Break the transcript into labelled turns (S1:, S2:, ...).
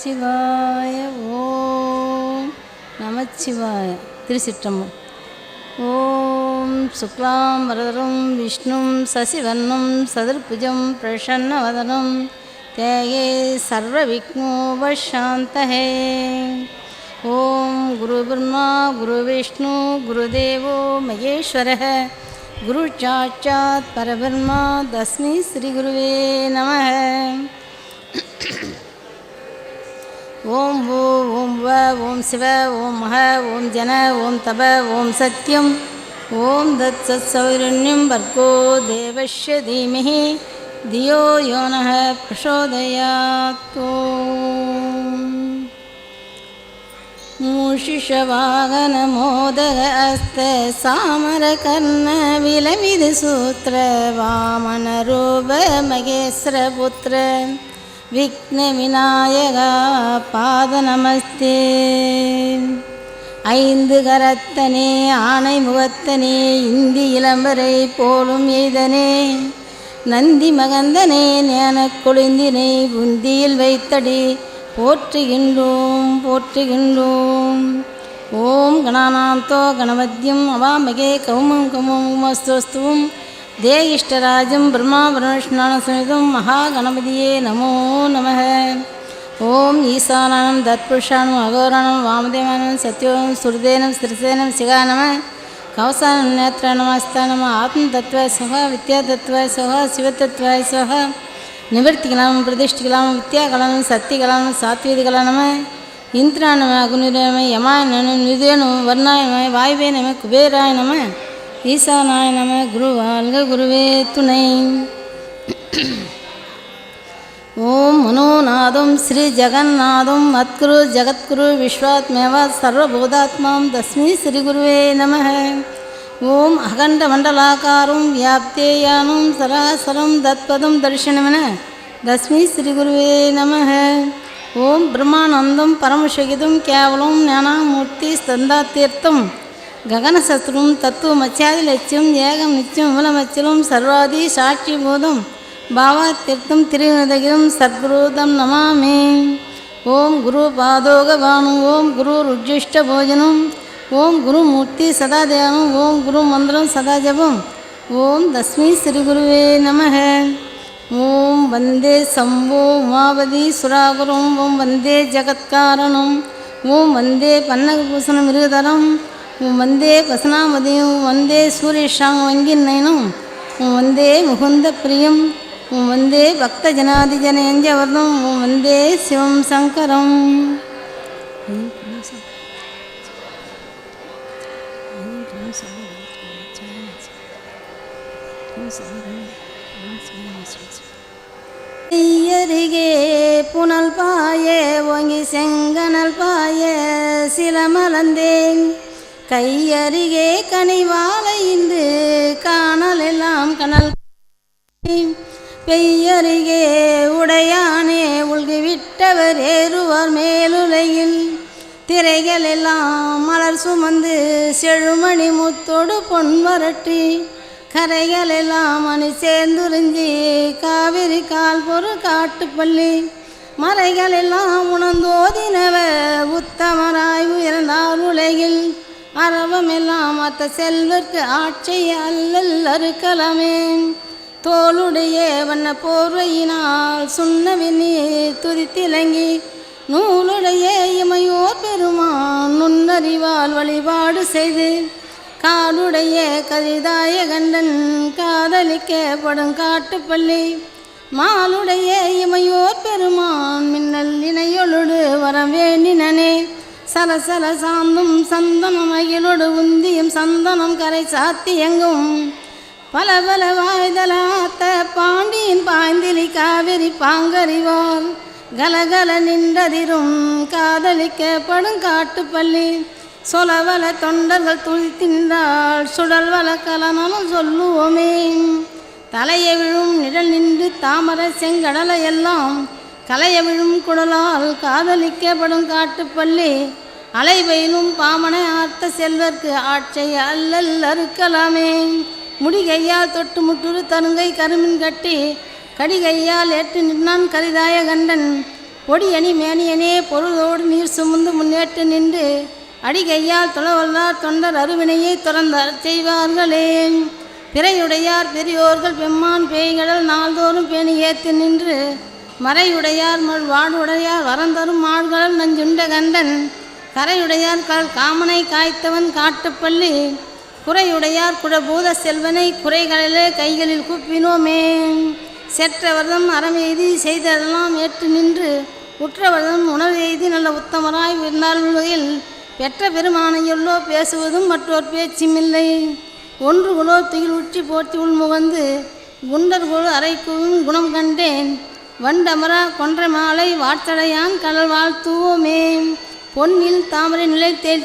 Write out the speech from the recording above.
S1: நமச்சிவாய ஓம் நமச்சிவாய திருச்சிற்றம்பலம். ஓம் சுக்லாம் வரதரும் விஷ்ணும் சசிவர்ணம் சதுர்புஜம் பிரசன்னவதனம் தேயே சர்வவிக்னோபாந்தஹே ஓம் குரு பிரம்மா குரு விஷ்ணு குருதேவோ மகேஸ்வர குரு சாட்சாத் பரபிரம்மா தஸ்மை ஸ்ரீகுருவே நம ॐ वु ॐ व ॐ शिव ॐ ह ॐ जन ॐ तव ॐ सत्यं ॐ दत्सत्सौरण्यं भर्पो देवस्य धीमहि। धियो यो नः प्रचोदयातोशिशवागनमोदकहस्ते सामरकर्णविलमितसूत्र वामनरूपमहेश्वरपुत्र। விக்னவிநாயகா பாத நமஸ்தே ஐந்து கரத்தனே ஆனை முகத்தனே இந்தி இளம்பரை போலும் எய்தனே. நந்தி மகந்தனே ஞானக் கொழுந்தினை புந்தியில் வைத்தடி போற்றுகின்றோம் போற்றுகின்றோம். ஓம் கணானாந்தோ கணபத்யம் அவாமகே கௌமம் கௌமம் தே இஷ்டராஜம் பிரம்மா பரமேஷ்ணான சமிதம் மகாகணபதியே நமோ நம ஓம் ஈசானம் தத்புருஷானம் அகோரானம் வாமதேவானம் சத்யோகம் சுருதேனம் சிறசேனம் சிகானம. கவசானம் நேத்திர நமஸ்தானம் ஆத்ம தத்துவாய சுகா வித்யா தத்துவாய சுகா சிவதத்துவாய சுகா. நிவர்த்திகலாம் பிரதிஷ்டிகலாம் வித்யாகலாம் சத்தியகலாம் சாத்வீதிகலானம இந்திரானம அகுனிரம யமாய நம நிதேனு வர்ணாய நம வாயுவே நம குபேராய நம. ஈசானாய நம குரு வாழ்க குருவே துணை. ஓம் மனோநாதம் ஸ்ரீ ஜெகநாதம் அத்குரு ஜகத்குரு விஸ்வாத்மேவா சர்வபூதாத்மாம் தஸ்மை ஸ்ரீ குருவே நம ஓம் அகண்ட மண்டலாக்காரும் வியாப்தேயானும் சராசரம் தத்பதம் தரிசனமென தஸ்மை ஸ்ரீ குருவே நம ஓம் பிரம்மானந்தம் பரமசகிதம் கேவலம் ஞானமூர்த்தி ஸ்தந்தாத்தீர்த்தம் ககனசத்ரும் தத்துவமச்சாதி லட்சியம் ஏகம் நிச்சயம் மூலமச்சலும் சர்வாதி சாட்சி பூதம் பாவாத்திர்த்தம் திருநதகிரம் சத்குருதம் நமாமே. ஓம் குரு பாதோகபானு ஓம் குரு ருஜிஷ்ட போஜனம் ஓம் குருமூர்த்தி சதா தியானம் ஓம் குரு மந்திரம் சதா ஜபம் ஓம் தஸ்மி ஸ்ரீகுருவே நமக. ஓம் வந்தே சம்போ உமாவதி சுராகுரும் ஓம் வந்தே ஜகத்காரணம் ஓம் வந்தே பன்னகபூசணம் மிருகதரம் வந்தே வசனாமதியும் வந்தே சூரியஷாங் வங்கிநயனும் உன் வந்தே முகுந்த பிரியம் உன் வந்தே பக்த ஜனாதிஜன எஞ்சவர்ணம் உன் வந்தே சிவம் சங்கரம். ஐயருகே புனல் பாயே ஒங்கி செங்கனல் பாய சிலமலந்தேன் கையருகே கனிவாலை இன்று காணல் எல்லாம் கனல் பெய்யருகே உடையானே உள்கிவிட்டவர் ஏறுவார் மேலுலையில். திரைகள் எல்லாம் மலர் சுமந்து செழுமணி முத்தோடு பொன் வரட்டி. கரைகள் எல்லாம் அணி சேர்ந்துறிஞ்சி காவிரி கால் பொறு காட்டுப்பள்ளி. மறைகள் எல்லாம் உணர்ந்தோதினவர் அறவமெல்லாம் அத்த செல்வர்க்கு ஆட்சி அல்லல் அறுக்கலமே. தோளுடைய வண்ண போர்வையினால் சுண்ணவினி துதித்திலங்கி நூலுடைய இமையோர் பெருமான் நுண்ணறிவால் வழிபாடு செய்து காடுடைய கதிதாய கண்டன் காதலிக்கப்படும் காட்டுப்பள்ளி மாலுடைய இமையோர் பெருமான் மின்னல் இணையொழுடு வர வேண்டினனே. சலசல சாந்தும் சந்தனம் அகிலோடு உந்தியும் சந்தனம் கரை சாத்தி எங்கும். பல பல வாய்தலாத்த பாண்டியின் பாய்ந்திலி காவிரி பாங்கறிவார். கலகல நின்றதிரும் காதலிக்கப்படும் காட்டுப்பள்ளி. சொலவல தொண்டர்கள் துளித்து நின்றால் சுடல் வள கலனாலும் சொல்லுவோமே. தலையை விழும் நிழல் நின்று தாமரை செங்கடலை எல்லாம் கலையமிழும் குடலால் காதலிக்கப்படும் காட்டுப்பள்ளி அலைவயிலும் பாமனை ஆர்த்த செல்வர்க்கு ஆட்சை அல்லல் அறுக்கலாமே. முடிகையால் தொட்டு முட்டுரு தருங்கை கருமின் கட்டி கடிகையால் ஏற்று நின்றான் கரிதாய கண்டன். பொடியணி மேனியனே பொருளோடு நீர் சுமந்து முன்னேற்று நின்று அடிகையால் துளவல்லார் தொண்டர் அருவினையை துறந்தார் செய்வார்களே. பிறையுடையார் பெரியோர்கள் பெம்மான் பேய்கடல் நாள்தோறும் பேணி ஏற்று நின்று மறையுடையார் மல் வாடுடையார் வரந்தரும் மாழ்கடல் நஞ்சுண்ட கண்டன். கரையுடையார் கால் காமனை காய்த்தவன் காட்டுப்பள்ளி. குறையுடையார் குடபூத செல்வனை குறைகளிலே கைகளில் கூப்பினோமே. செற்றவர்தம் அறமெய்தி செய்ததெல்லாம் ஏற்று நின்று. உற்றவர்தம் உணவு எய்தி நல்ல உத்தமராய் இருந்தால் பெற்ற பெருமானையுள்ளோ பேசுவதும் மற்றோர் பேச்சுமில்லை. ஒன்று குலோ துயில் உச்சி போற்றி உள்முகந்து குண்டர் குழு அரைக்கும் குணம் கண்டேன். வண்டமரா கொன்ற மாலை வாட்டடையான் கடல் வாழ்த்துவோமே பொன்னில் தாமரை நிலை தேல்